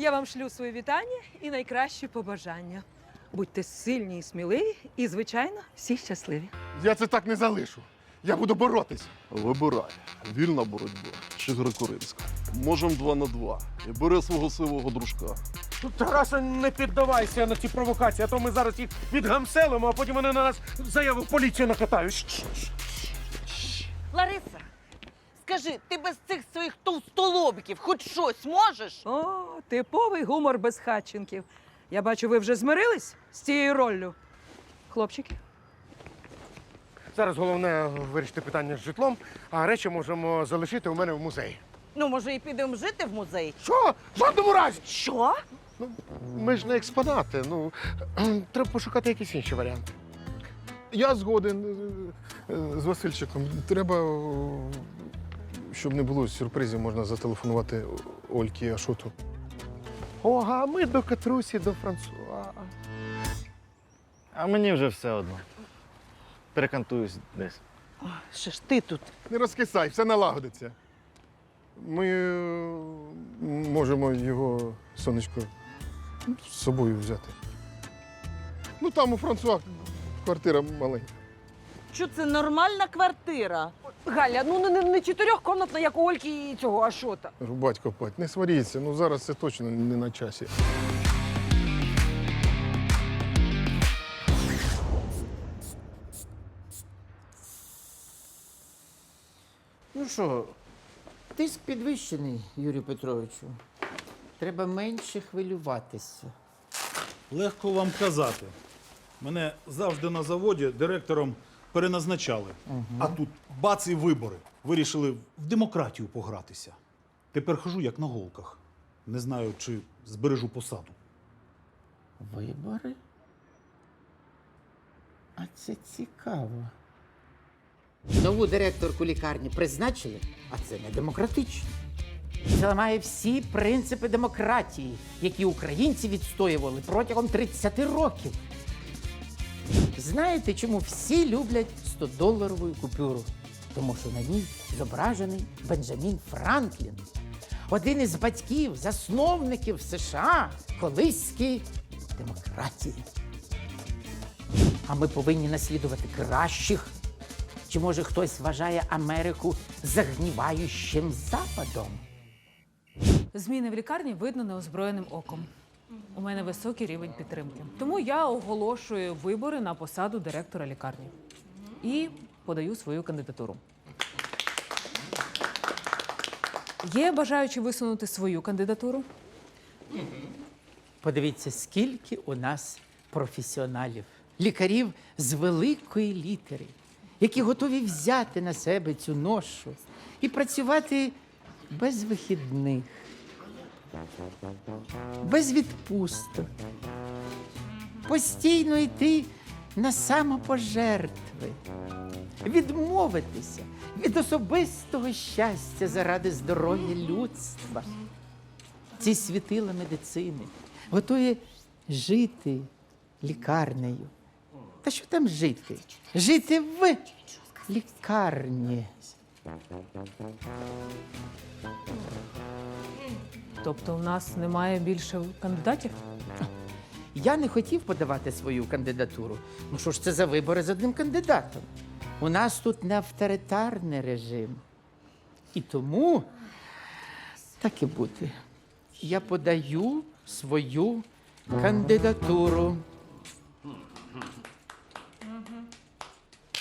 Я вам шлю свої вітання і найкращі побажання. Будьте сильні і сміливі, і, звичайно, всі щасливі. Я це так не залишу. Я буду боротись. Вибирай. Вільна боротьба чи греко-римська. Можем два на два. І бери свого сивого дружка. Тараса, не піддавайся на ці провокації, а то ми зараз їх відгамселимо, а потім вони на нас заяву в поліцію накатають. Лариса, скажи, ти без цих своїх товстолобиків хоч щось можеш? О, типовий гумор без хатченків. Я бачу, ви вже змирились з цією роллю. Хлопчики, Зараз головне вирішити питання з житлом, а речі можемо залишити у мене в музеї. Ну, може, і підемо жити в музей? Що? В жодному разі! Що? Ну, ми ж не експонати. Ну, треба пошукати якісь інші варіанти. Я згоден е, е, з Васильчиком. Треба, е, щоб не було сюрпризів, можна зателефонувати Ольці Ашоту. О, а ми до Катрусі, до Франсуа. А мені вже все одно. Перекантуюсь десь. Що ж ти тут? Не розкисай, все налагодиться. Ми е, можемо його, сонечко, з собою взяти. Ну там у Франсуа квартира маленька. Що це нормальна квартира? Галя, ну не, не чотирьохкомнатна, як у Ольки і цього Ашота. Рубать копать. Не сваріться, ну зараз це точно не на часі. Ну що, тиск підвищений, Юрію Петровичу. Треба менше хвилюватися. Легко вам казати. Мене завжди на заводі директором переназначали. А тут бац і вибори. Вирішили в демократію погратися. Тепер хожу як на голках. Не знаю, чи збережу посаду. Вибори? А це цікаво. Нову директорку лікарні призначили, а це не демократично. Це ламає всі принципи демократії, які українці відстоювали протягом 30 років. Знаєте, чому всі люблять 100-доларову купюру? Тому що на ній зображений Бенджамін Франклін, один із батьків, засновників США, колиської демократії. А ми повинні наслідувати кращих. Чи може хтось вважає Америку загніваючим западом? Зміни в лікарні видно неозброєним оком. У мене високий рівень підтримки. Тому я оголошую вибори на посаду директора лікарні і подаю свою кандидатуру. Є бажаючі висунути свою кандидатуру? Подивіться, скільки у нас професіоналів, лікарів з великої літери, які готові взяти на себе цю ношу і працювати без вихідних, без відпусток, постійно йти на самопожертви, відмовитися від особистого щастя заради здоров'я людства ці світила медицини, готові жити лікарнею. Та що там жити? Жити в лікарні. Тобто, у нас немає більше кандидатів? Я не хотів подавати свою кандидатуру. Ну що ж це за вибори з одним кандидатом? У нас тут не авторитарний режим. І тому так і бути. Я подаю свою кандидатуру.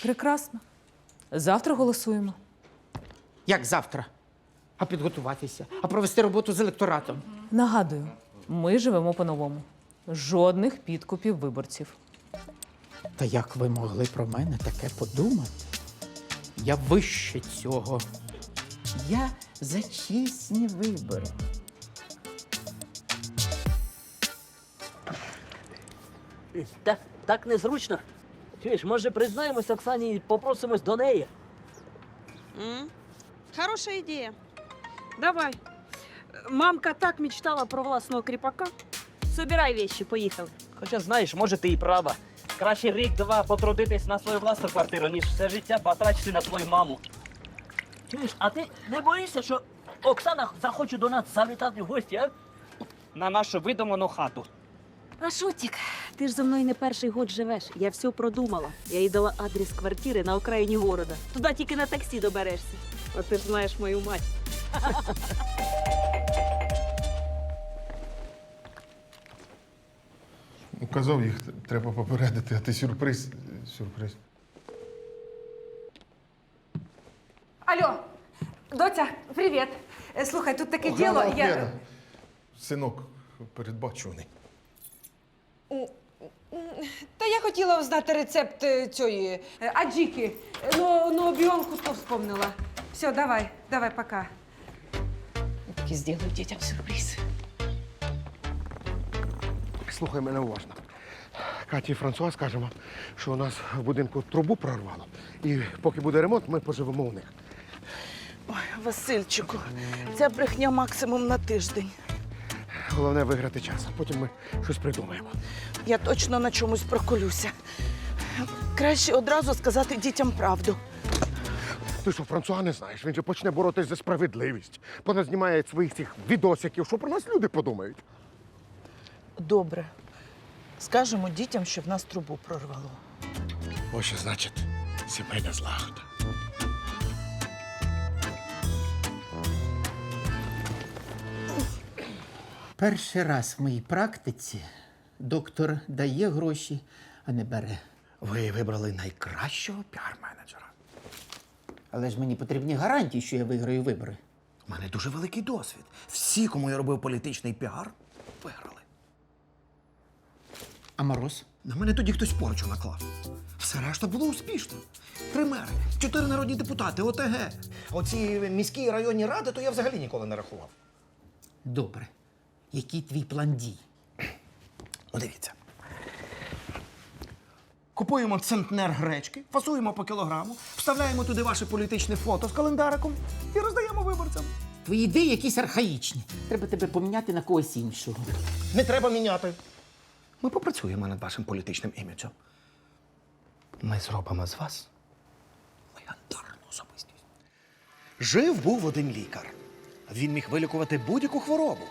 Прекрасно. Завтра голосуємо. Як завтра? А підготуватися, а провести роботу з електоратом. Нагадую, ми живемо по-новому. Жодних підкупів виборців. Та як ви могли про мене таке подумати? Я вище цього. Я за чесні вибори. Так, так незручно. Чуєш, може признаємось Оксані і попросимось до неї. Хороша ідея. Давай. Мамка так мечтала про власного кріпака. Собирай вещи, поїхали. Хоча знаєш, може ти і права. Краще рік-два потрудитись на свою власну квартиру, ніж все життя потрачити на свою маму. Чуєш, а ти не боїшся, що Оксана захоче до нас завітати в гості, а? на нашу видуману хату. Ашотик, ти ж за мною не перший год живеш. Я все продумала. Я їй дала адрес квартири на окраїні города. Туди тільки на таксі доберешся. А ти ж знаєш мою мать. Казав їх, треба попередити, а ти сюрприз. Сюрприз. Алло, доця, привіт. Е, Слухай, тут таке діло. Я... Синок передбачуваний. Та я хотіла знати рецепт е, цієї е, аджіки. Е, Ну, ну біонку то вспомнила. Все, давай, давай, пока. Таки зроблю дітям сюрприз. Слухай мене уважно. Каті і Франсуа скажемо, що у нас в будинку трубу прорвало. І поки буде ремонт, ми поживемо у них. Ой, Васильчику, ця брехня максимум на тиждень. Головне виграти час, а потім ми щось придумаємо. Я точно на чомусь проколюся. Краще одразу сказати дітям правду. Ти що, Франсуа не знаєш? Він же почне боротись за справедливість. Поназнімає своїх цих відосиків, що про нас люди подумають. Добре. Скажемо дітям, що в нас трубу прорвало. Ось що значить сімейна злагода. Перший раз в моїй практиці доктор дає гроші, а не бере. Ви вибрали найкращого піар-менеджера. Але ж мені потрібні гарантії, що я виграю вибори. У мене дуже великий досвід. Всі, кому я робив політичний піар, виграли. А мороз? На мене тоді хтось порчу наклав. Все решта було успішно. Три мери, чотири народні депутати, ОТГ. Оці міські і районні ради, то я взагалі ніколи не рахував. Добре. Який твій план дій? Ну, дивіться. Купуємо центнер гречки, фасуємо по кілограму, вставляємо туди ваше політичне фото з календариком і роздаємо виборцям. Твої ідеї якісь архаїчні. Треба тебе поміняти на когось іншого. Не треба міняти. Ми попрацюємо над вашим політичним іміджем. Ми зробимо з вас легендарну особистість. Жив був один лікар. Він міг вилікувати будь-яку хворобу.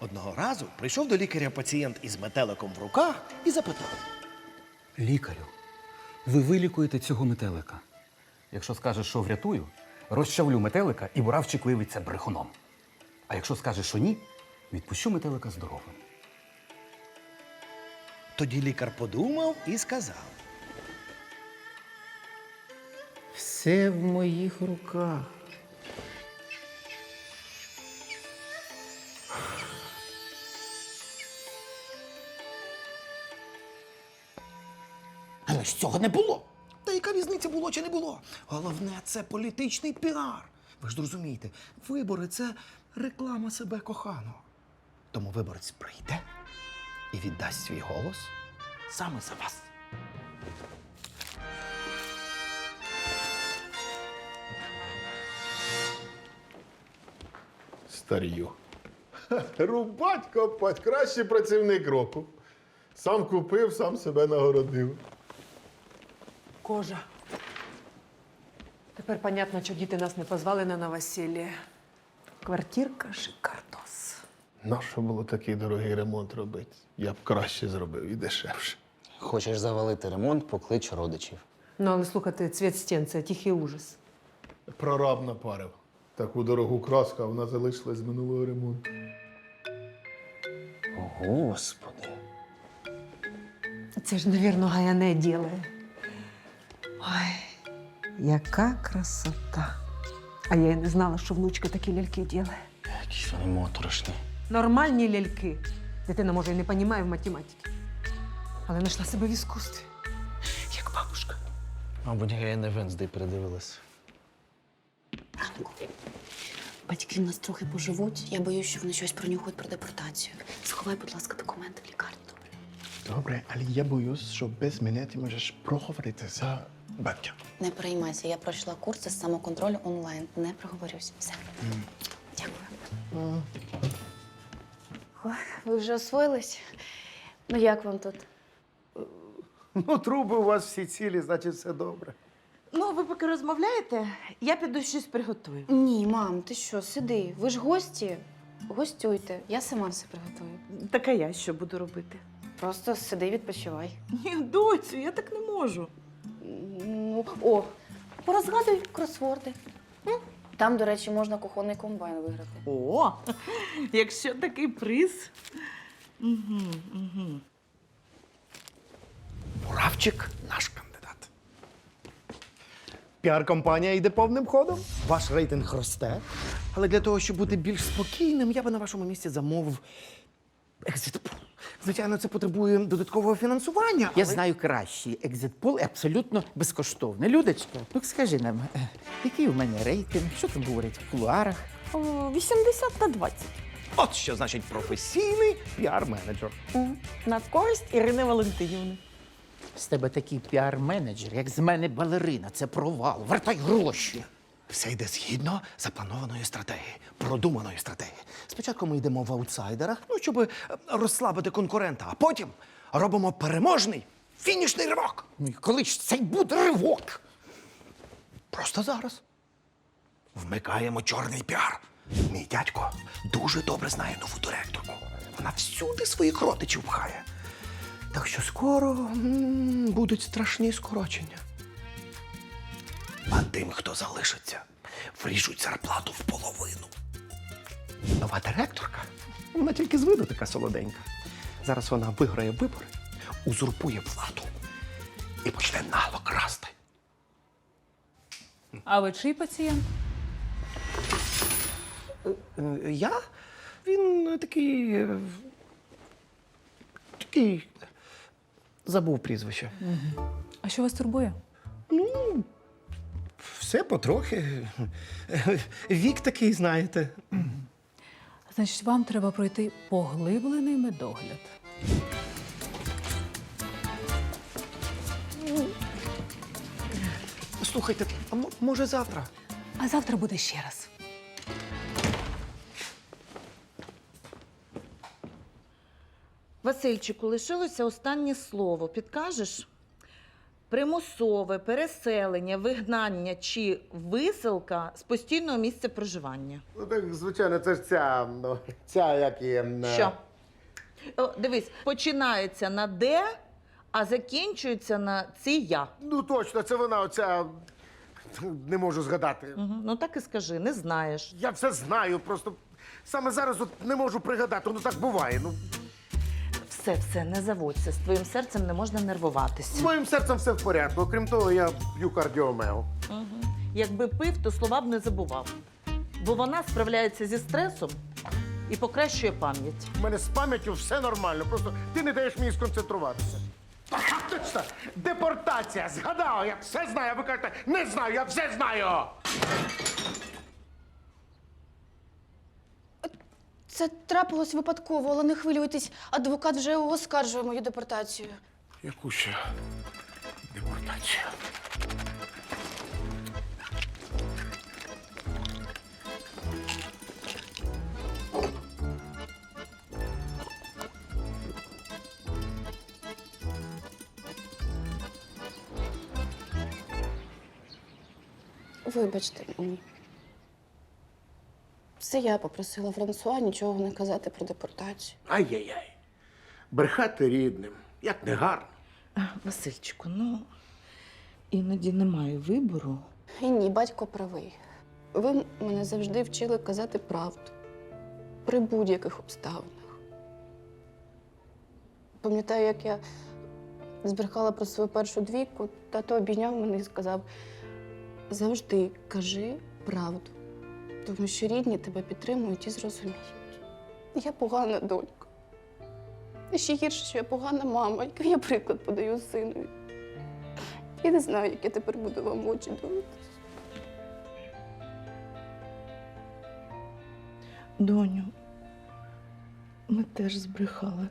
Одного разу прийшов до лікаря пацієнт із метеликом в руках і запитав: Лікарю, ви вилікуєте цього метелика. Якщо скажеш, що врятую, розчавлю метелика і буравчик виявиться брехуном. А якщо скажеш, що ні, відпущу метелика здоровим. Тоді лікар подумав і сказав: Все в моїх руках. Ж цього не було. Та яка різниця було чи не було? Головне, це політичний піар. Ви ж розумієте, вибори це реклама себе коханого. Тому виборець прийде і віддасть свій голос саме за вас. Старію. Рубать копать, кращий працівник року. Сам купив, сам себе нагородив. Кожа. Тепер понятно, що діти нас не позвали на новосілля. Квартирка шикардос. Нащо було такий дорогий ремонт робити? Я б краще зробив і дешевше. Хочеш завалити ремонт, поклич родичів. Ну, але слухайте, цвіт стін це тихий ужас. Прораб напарив. Таку дорогу краску, а вона залишилась з минулого ремонту. Господи. Це ж, навірно, гаяне ділає. Ой, яка красота. А я й не знала, що внучка такі ляльки ділає. Якісь вони моторошні. Нормальні ляльки. Дитина, може, і не розуміє в математиці. Але знайшла себе в іскусстві. Як бабушка. Мабуть, я не Венздей передивилась. Батьки в нас трохи поживуть. Я боюсь, що вони щось пронюхають про депортацію. Сховай, будь ласка, документи в лікарні. Добре. Добре, але я боюсь, що без мене ти можеш проговорити за батька. Не переймайся, я пройшла курси з самоконтролю онлайн. Не проговорюсь. Все. Дякую. Ви вже освоїлись? Ну як вам тут? Ну, труби у вас всі цілі, значить, все добре. Ну, ви поки розмовляєте, я піду щось приготую. Ні, мам, ти що, сиди. Ви ж гості. Гостюйте, я сама все приготую. Так а я що буду робити? Просто сиди, відпочивай. Ні, доцю, я так не можу. О, порозгадуй кросворди. Там, до речі, можна кухонний комбайн виграти. О, якщо такий приз. Угу, угу. Муравчик наш кандидат. Піар-компанія йде повним ходом. Ваш рейтинг росте. Але для того, щоб бути більш спокійним, я би на вашому місці замовив екзитпул. Звичайно, це потребує додаткового фінансування. Я але- знаю кращий екзитпол і абсолютно безкоштовний. Людочка, ну скажи нам, е, який у мене рейтинг, що там говорять в кулуарах? 80 на 20. От що значить професійний піар-менеджер. На користь Ірини Валентинівни. З тебе такий піар-менеджер, як з мене балерина. Це провал. Вертай гроші. Все йде згідно запланованої стратегії, продуманої стратегії. Спочатку ми йдемо в аутсайдерах, ну, щоб е, розслабити конкурента, а потім робимо переможний фінішний ривок. Ну і коли ж цей буде ривок? Просто зараз. Вмикаємо чорний піар. Мій дядько дуже добре знає нову директорку. Вона всюди своїх родичів пхає. Так що скоро м, будуть страшні скорочення. А тим, хто залишиться, вріжуть зарплату в половину. Нова директорка, вона тільки з виду така солоденька. Зараз вона виграє вибори, узурпує владу і почне нагло красти. А ви чий пацієнт? Е, Я? Він е, такий. е, Такий. Забув прізвище. А що вас турбує? Все потрохи. Вік такий, знаєте. Значить, вам треба пройти поглиблений медогляд. Слухайте, а мо- може завтра? А завтра буде ще раз. Васильчику, лишилося останнє слово. Підкажеш? Примусове переселення, вигнання чи виселка з постійного місця проживання. Ну так, звичайно, це ж ця, ну, ця як і. м, е, Що? О, дивись, починається на де, а закінчується на ці я. Ну точно, це вона оця. Не можу згадати. Угу. Ну так і скажи, не знаєш. Я все знаю, просто саме зараз от не можу пригадати. Ну так буває. Ну, Все, все, не заводься. З твоїм серцем не можна нервуватися. з моїм серцем все в порядку. Окрім того, я п'ю кардіомео. Угу. Якби пив, то слова б не забував. Бо вона справляється зі стресом і покращує пам'ять. У мене з пам'яттю все нормально. Просто ти не даєш мені сконцентруватися. Точно! Депортація! Згадав! Я все знаю, а ви кажете, не знаю, я все знаю! Це трапилось випадково, але не хвилюйтесь. Адвокат вже оскаржує мою депортацію. Яку ще депортацію? Вибачте мені. Це я попросила Франсуа нічого не казати про депортацію. Ай-яй-яй. Брехати рідним. Як не гарно. Васильчику, ну іноді немає вибору. І ні, батько правий. Ви мене завжди вчили казати правду при будь-яких обставинах. Пам'ятаю, як я збрехала про свою першу двійку, тато обійняв мене і сказав: завжди кажи правду, тому що рідні тебе підтримують і зрозуміють. Я погана донька. І ще гірше, що я погана мама, який я приклад подаю синові. Я не знаю, як я тепер буду вам очі дивитися. Доню, ми теж збрехали.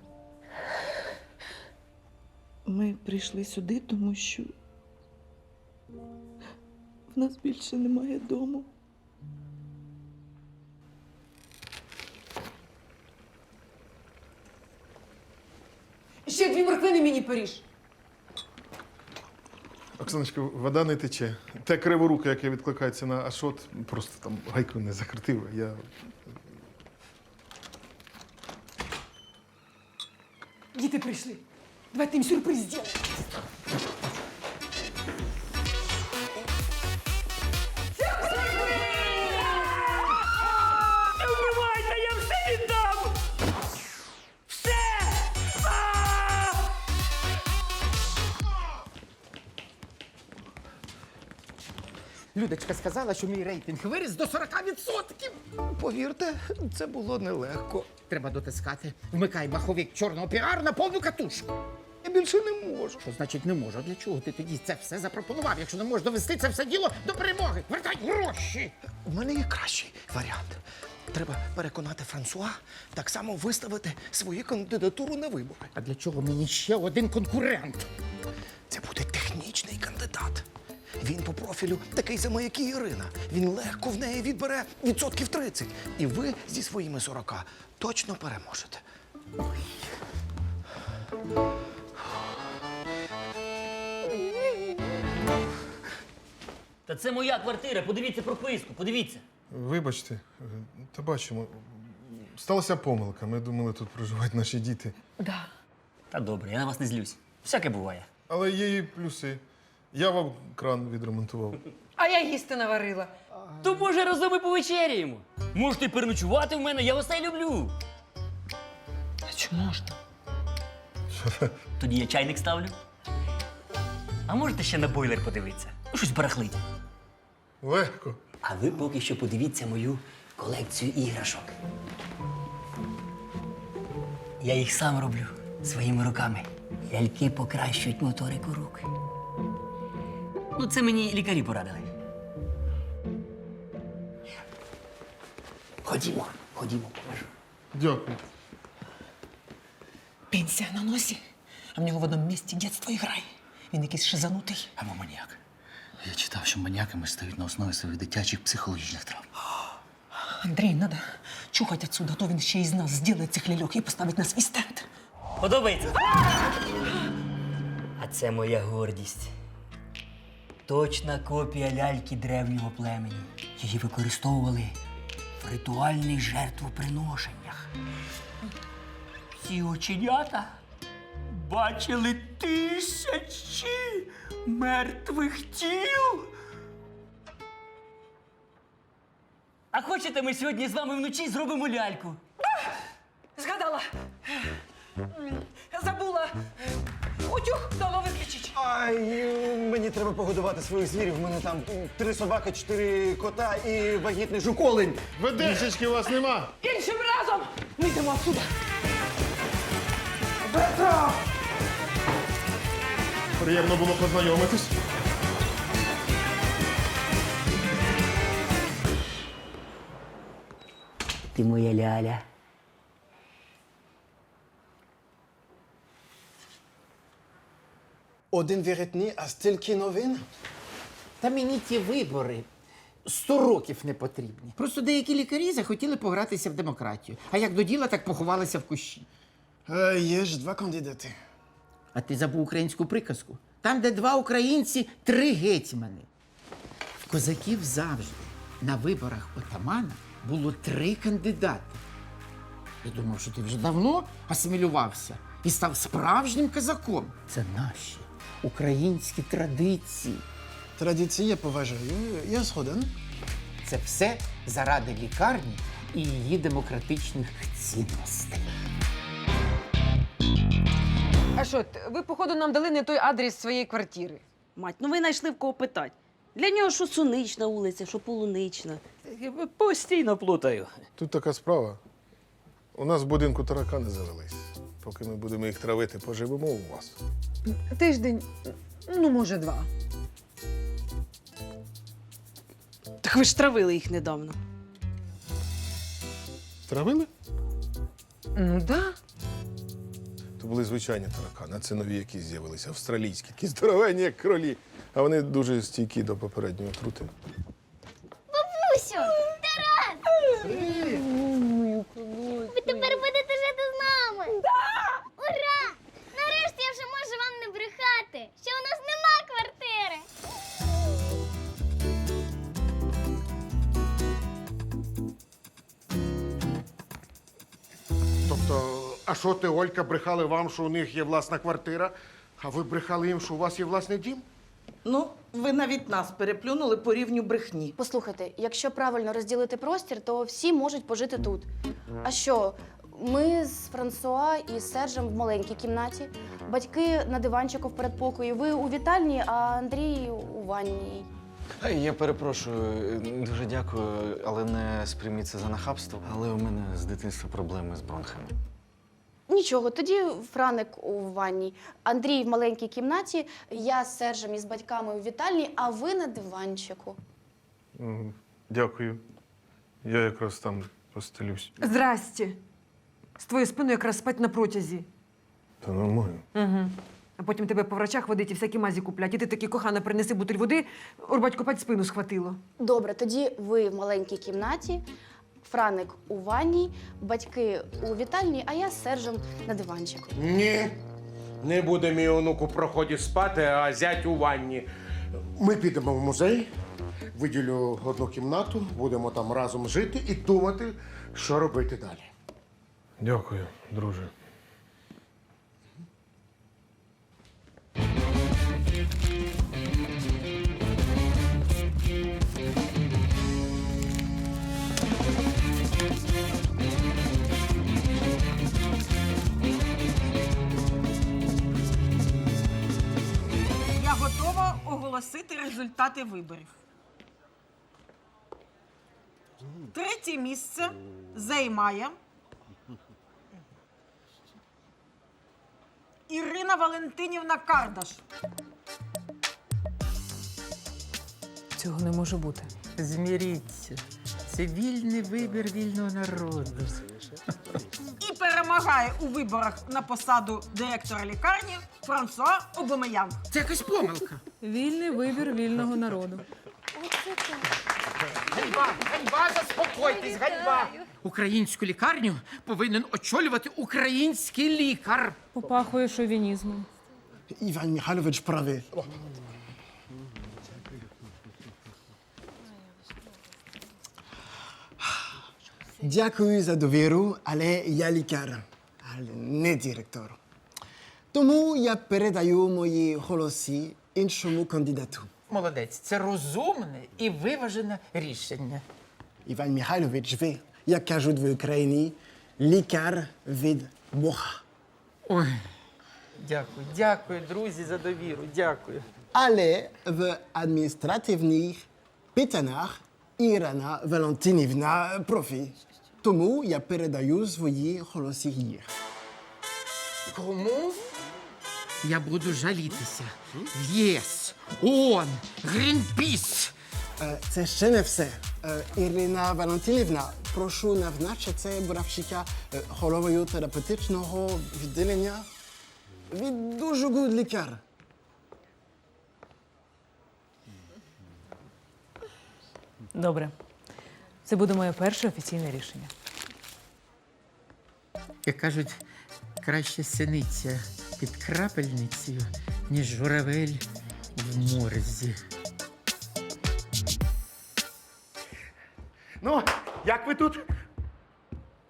Ми прийшли сюди, тому що в нас більше немає дому. дві морквини мені поріж. Оксаночка, вода не тече. Та криворука, яке відкликається на ашот, просто там гайку не закрутила. Я... Діти прийшли. Давайте їм сюрприз зробимо. Людочка сказала, що мій рейтинг виріс до 40%. Повірте, це було нелегко. Треба дотискати. Вмикай маховик чорного піару на повну катушку. Я більше не можу. Що значить не можу? А Для чого ти тоді це все запропонував? Якщо не можеш довести це все діло до перемоги, вертай гроші! У мене є кращий варіант. Треба переконати Франсуа так само виставити свою кандидатуру на вибори. А для чого мені ще один конкурент? Це буде технічний кандидат. Він по профілю такий самий, як і Ірина. Він легко в неї відбере відсотків 30. І ви зі своїми 40 точно переможете. Та це моя квартира, подивіться прописку, подивіться. Вибачте, е, та бачимо. Сталася помилка. Ми думали, тут проживають наші діти. Та добре, я на вас не злюсь. Всяке буває. Але є і плюси. Я вам кран відремонтував. А я їсти наварила. То може разом і повечеряємо. Можете переночувати в мене, я вас не люблю. А чи можна? Тоді я чайник ставлю. А можете ще на бойлер подивитися? Ну, щось барахлить. Легко. А ви поки що подивіться мою колекцію іграшок. Я їх сам роблю своїми руками. Ляльки покращують моторику рук. Ну, це мені лікарі порадили. Ходімо, ходімо, покажу. Дякую. Пенсія на носі, а в нього в одному місці дитинство і грає. Він якийсь шизанутий. Або маніяк. Я читав, що маніяками стають на основі своїх дитячих психологічних травм. Андрій, надо чухати отсюда, а то він ще із нас зробить цих ляльок і поставить на свій стенд. Подобається? А це моя гордість. Точна копія ляльки древнього племені. Її використовували в ритуальних жертвоприношеннях. Ці оченята бачили тисячі мертвих тіл. А хочете, ми сьогодні з вами вночі зробимо ляльку? Згадала. Забула. Утюг дома виключить. Ай, мені треба погодувати своїх звірів. У мене там три собаки, чотири кота і вагітний жуколень. Ведешечки у вас нема. Іншим разом ми йдемо отсюда. Приємно було познайомитись. Ти моя ляля. Один віритні, а стільки новин. Та мені ті вибори сто років не потрібні. Просто деякі лікарі захотіли погратися в демократію. А як до діла, так поховалися в кущі. Е, є ж два кандидати. А ти забув українську приказку? Там, де два українці, три гетьмани. В козаків завжди на виборах отамана було три кандидати. Я думав, що ти вже давно асимілювався і став справжнім козаком. Це наші українські традиції. Традиції я поважаю, я згоден. Це все заради лікарні і її демократичних цінностей. А що, т- ви, походу, нам дали не той адрес своєї квартири. Мать, ну ви знайшли в кого питати. Для нього що сунична вулиця, що полунична. Постійно плутаю. Тут така справа. У нас в будинку таракани завелись. Поки ми будемо їх травити, поживемо у вас. Тиждень, ну, може, два. Так ви ж травили їх недавно. Травили? Ну, да. То були звичайні таракани, а це нові якісь з'явилися, австралійські, такі здоровенні, як кролі. А вони дуже стійкі до попередньої отрути. Що ти, Олька, брехали вам, що у них є власна квартира, а ви брехали їм, що у вас є власний дім? Ну, ви навіть нас переплюнули по рівню брехні. Послухайте, якщо правильно розділити простір, то всі можуть пожити тут. А що? Ми з Франсуа і з Сержем в маленькій кімнаті, батьки на диванчику в передпокої, ви у вітальні, а Андрій у ванній. Я перепрошую, дуже дякую, але не сприйміть це за нахабство. Але у мене з дитинства проблеми з бронхами. Нічого, тоді Франик у ванній, Андрій в маленькій кімнаті, я з Сержем і з батьками у вітальні, а ви на диванчику. М, Дякую. Я якраз там постелюсь. Здрасте. З твоєю спиною якраз спать на протязі. Та нормально. Угу. А потім тебе по врачах водить і всякі мазі куплять. І ти такий кохана, принеси бутиль води, Орбатько пать спину схватило. Добре, тоді ви в маленькій кімнаті, Франик у ванній, батьки у вітальні, а я з Сержем на диванчику. Ні. Не буде мій онук у проході спати, а зять у ванні. Ми підемо в музей, виділю одну кімнату, будемо там разом жити і думати, що робити далі. Дякую, друже. Оголосити результати виборів. Третє місце займає Ірина Валентинівна Кардаш. Цього не може бути. Зміріться. Це вільний вибір вільного народу. І перемагає у виборах на посаду директора лікарні Франсуа Обомеян. Це якась помилка. Вільний вибір вільного народу. Ганьба, ганьба, заспокойтесь, ганьба. Українську лікарню повинен очолювати український лікар. Попахує шовінізмом. Іван Михайлович правий. Дякую за довіру, але я лікар, але не директор. Тому я передаю мої голоси іншому кандидату. Молодець, це розумне і виважене рішення. Іван Михайлович, ви, як кажуть в Україні, лікар від Бога. Ой, дякую, дякую, друзі, за довіру. Дякую. Але в адміністративних питаннях Ірина Валентинівна профі. Тому я передаю свої голоси їй. Кому? Я буду жалітися. В ЄС, ООН, Грінпіс. Е, Це ще не все. Е, Ірина Валентинівна, прошу назначити Боравчика е, головою терапевтичного відділення. Він дуже гуд лікар. Добре. Це буде моє перше офіційне рішення. Як кажуть, краще синиця під крапельницею, ніж журавель в морзі. Ну, як ви тут?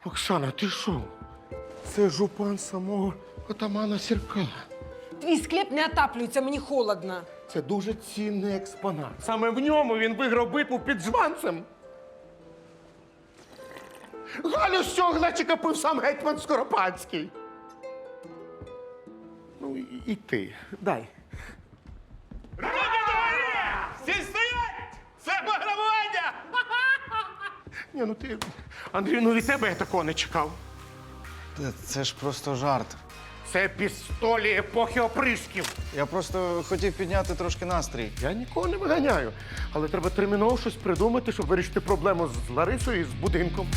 Оксана, ти що? Це жупан самого отамана Сірка. Твій склеп не отаплюється, мені холодно. Це дуже цінний експонат. Саме в ньому він виграв битву під жванцем. Галю з цього глечика пив сам гетьман Скоропадський. Ну, і, ти. Дай. Всі стоять! Це пограбування! Ні, ну ти. Андрій, ну від тебе я такого не чекав. Це ж просто жарт. Це пістолі епохи опришків. Я просто хотів підняти трошки настрій. Я нікого не виганяю. Але треба терміново щось придумати, щоб вирішити проблему з Ларисою і з будинком.